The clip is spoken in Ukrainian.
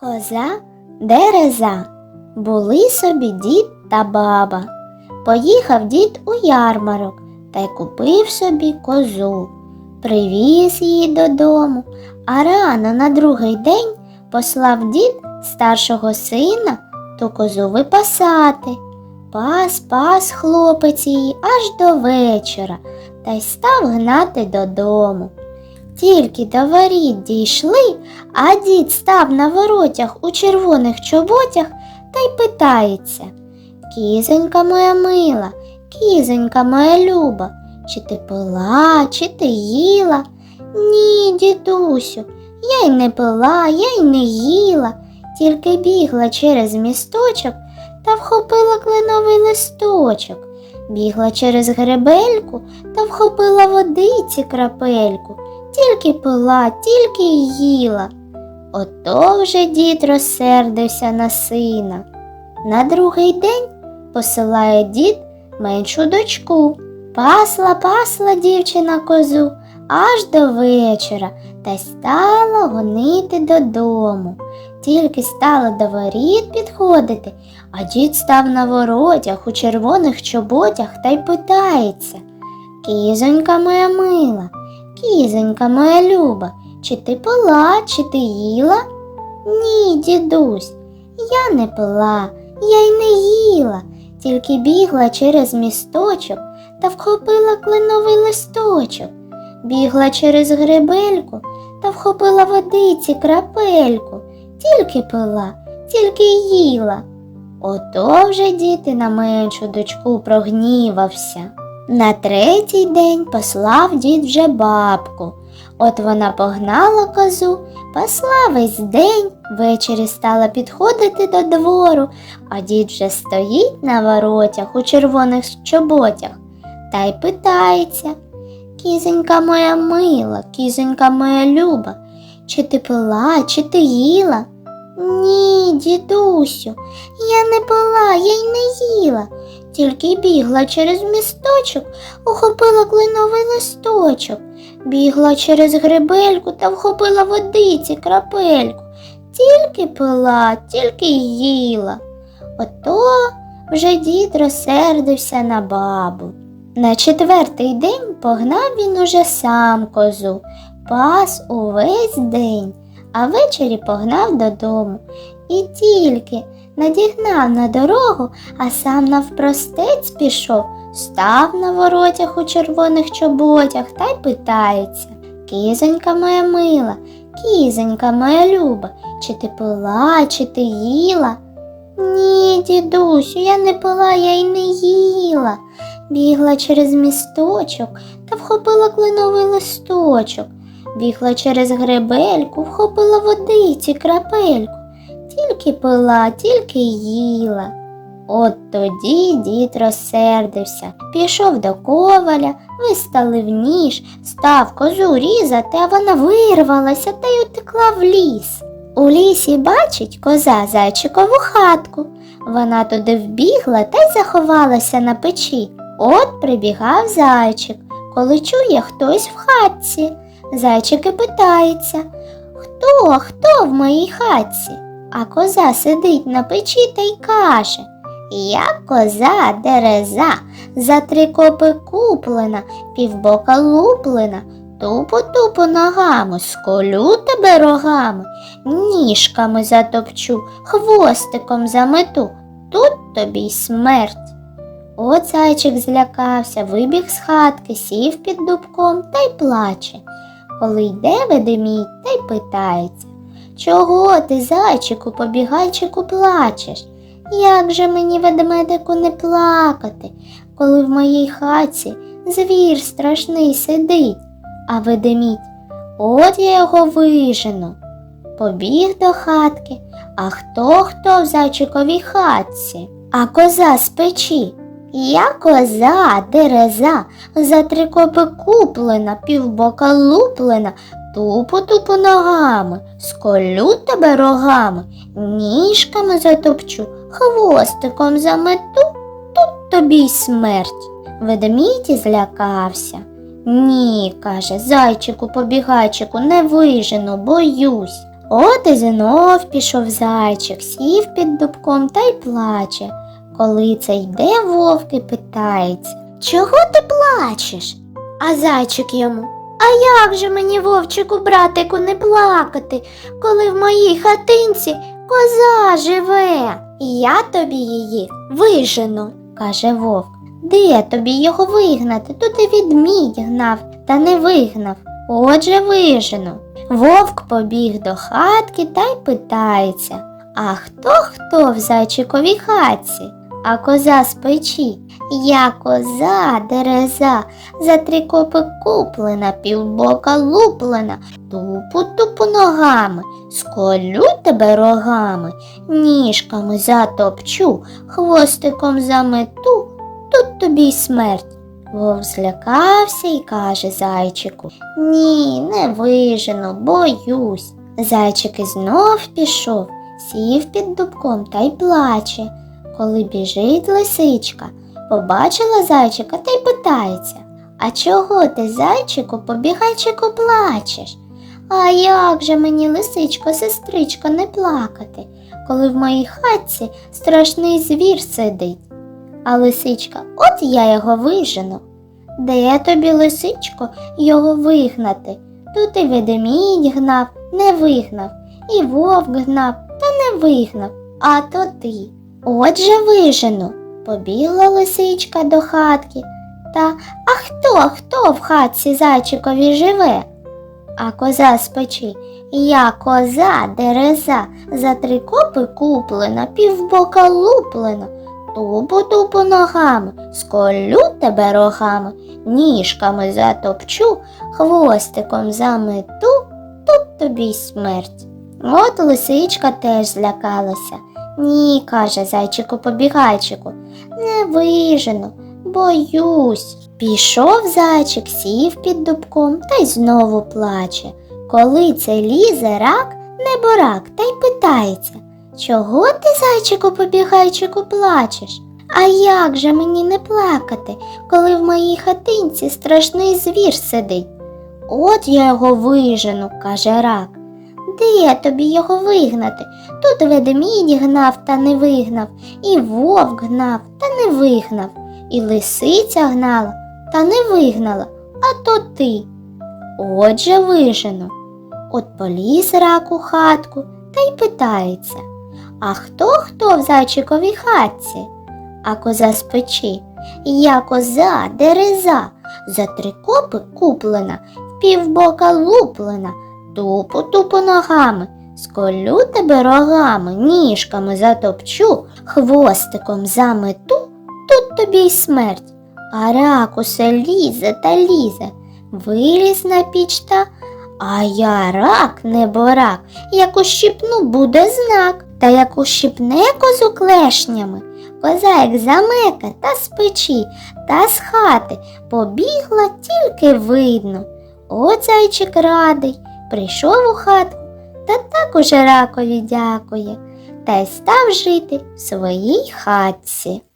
Коза дереза. Були собі дід та баба. Поїхав дід у ярмарок та й купив собі козу. Привіз її додому, а рано на другий день послав дід старшого сина ту козу випасати. Пас, пас хлопець її аж до вечора та й став гнати додому. Тільки до воріт дійшли, а дід став на воротях у червоних чоботях та й питається Кізонька моя мила, кізонька моя люба, чи ти пила, чи ти їла? Ні, дідусю, я й не пила, я й не їла, тільки бігла через місточок та вхопила кленовий листочок, бігла через гребельку та вхопила водиці крапельку тільки пила, тільки їла. Ото вже дід розсердився на сина. На другий день посилає дід меншу дочку. Пасла, пасла дівчина козу аж до вечора та стала гонити додому. Тільки стала до воріт підходити, а дід став на воротях у червоних чоботях та й питається Кізонька моя мила, Кізонька моя люба, чи ти пила, чи ти їла? Ні, дідусь, я не пила, я й не їла, тільки бігла через місточок та вхопила кленовий листочок, бігла через гребельку та вхопила водиці крапельку, тільки пила, тільки їла. Ото вже діти на меншу дочку прогнівався. На третій день послав дід вже бабку. От вона погнала козу, пасла весь день, ввечері стала підходити до двору, а дід вже стоїть на воротях у червоних чоботях та й питається Кізонька моя мила, кізонька моя люба, чи ти пила, чи ти їла? Ні, дідусю, я не пила, я й не їла тільки бігла через місточок, ухопила кленовий листочок, бігла через гребельку та вхопила водиці крапельку, тільки пила, тільки й їла. Ото вже дід розсердився на бабу. На четвертий день погнав він уже сам козу, пас увесь день, а ввечері погнав додому. І тільки надігнав на дорогу, а сам навпростець пішов, став на воротях у червоних чоботях та й питається Кізонька моя мила, кізонька моя люба, чи ти пила, чи ти їла? Ні, дідусю, я не пила, я й не їла. Бігла через місточок та вхопила кленовий листочок, бігла через гребельку, вхопила водиці крапельку тільки пила, тільки їла. От тоді дід розсердився, пішов до коваля, виставив ніж, став козу різати, а вона вирвалася та й утекла в ліс. У лісі бачить коза зайчикову хатку. Вона туди вбігла та й заховалася на печі. От прибігав зайчик, коли чує хтось в хатці. Зайчик і питається Хто, хто в моїй хатці? А коза сидить на печі та й каже Я коза дереза, за три копи куплена, півбока луплена, тупо-тупо ногами, сколю тебе рогами, ніжками затопчу, хвостиком замету, тут тобі й смерть. От зайчик злякався, вибіг з хатки, сів під дубком та й плаче. Коли йде ведемідь та й питається Чого ти, зайчику, побігайчику, плачеш? Як же мені, ведмедику, не плакати, коли в моїй хаті звір страшний сидить, а ведемідь, от я його вижену. Побіг до хатки, а хто хто в зайчиковій хатці, а коза з печі. Я коза, дереза, за три копи куплена, півбока луплена, тупо тупо ногами, сколю тебе рогами, ніжками затопчу, хвостиком замету, тут тобі й смерть. Ведмідь злякався. Ні, каже, зайчику, побігайчику, не вижену, боюсь. От і знов пішов зайчик, сів під дубком та й плаче. Коли це йде вовк і питається, чого ти плачеш? А зайчик йому, а як же мені, вовчику, братику, не плакати, коли в моїй хатинці коза живе? І я тобі її вижену, каже вовк. Де тобі його вигнати? Тут і відмідь гнав, та не вигнав. Отже, вижену. Вовк побіг до хатки та й питається А хто хто в зайчиковій хатці? А коза печі. Я коза, дереза, за три копи куплена, півбока луплена, тупу тупу ногами, сколю тебе рогами, ніжками затопчу, хвостиком замету, тут тобі й смерть. Вовк злякався і каже зайчику Ні, не вижену, боюсь. Зайчик і знов пішов, сів під дубком та й плаче. Коли біжить лисичка, побачила зайчика та й питається А чого ти, зайчику, побігайчику, плачеш? А як же мені, лисичко, сестричко, не плакати, коли в моїй хатці страшний звір сидить? А лисичка, от я його вижену. Де тобі, лисичко, його вигнати? Тут і ведемідь гнав, не вигнав, і вовк гнав, та не вигнав, а то ти. Отже вижену. Побігла лисичка до хатки. Та а хто, хто в хатці зайчикові живе? А коза з печі. Я коза, дереза, за три копи куплена, півбока луплена. Тупу тупу ногами, сколю тебе рогами, ніжками затопчу, хвостиком замету, тут тобі й смерть. От лисичка теж злякалася. Ні, каже зайчику побігайчику, не вижену, боюсь. Пішов зайчик, сів під дубком та й знову плаче. Коли це лізе рак, неборак, та й питається. Чого ти, зайчику побігайчику, плачеш? А як же мені не плакати, коли в моїй хатинці страшний звір сидить? От я його вижену, каже рак. Де тобі його вигнати? Тут ведмідь гнав та не вигнав, і вовк гнав та не вигнав, і лисиця гнала та не вигнала, а то ти. Отже вижену. От поліз рак у хатку та й питається. А хто хто в зайчиковій хатці? А коза з печі. Я коза, дереза, за три копи куплена, в півбока луплена, тупу тупу ногами, сколю тебе рогами, ніжками затопчу, хвостиком замету, тут тобі й смерть. А рак усе лізе та лізе, виліз на піч та, а я рак, не борак, як ущипну буде знак, та як ущипне козу клешнями, коза як замека та з печі, та з хати побігла тільки видно. От зайчик радий, прийшов у хатку та так уже ракові дякує, та й став жити в своїй хатці.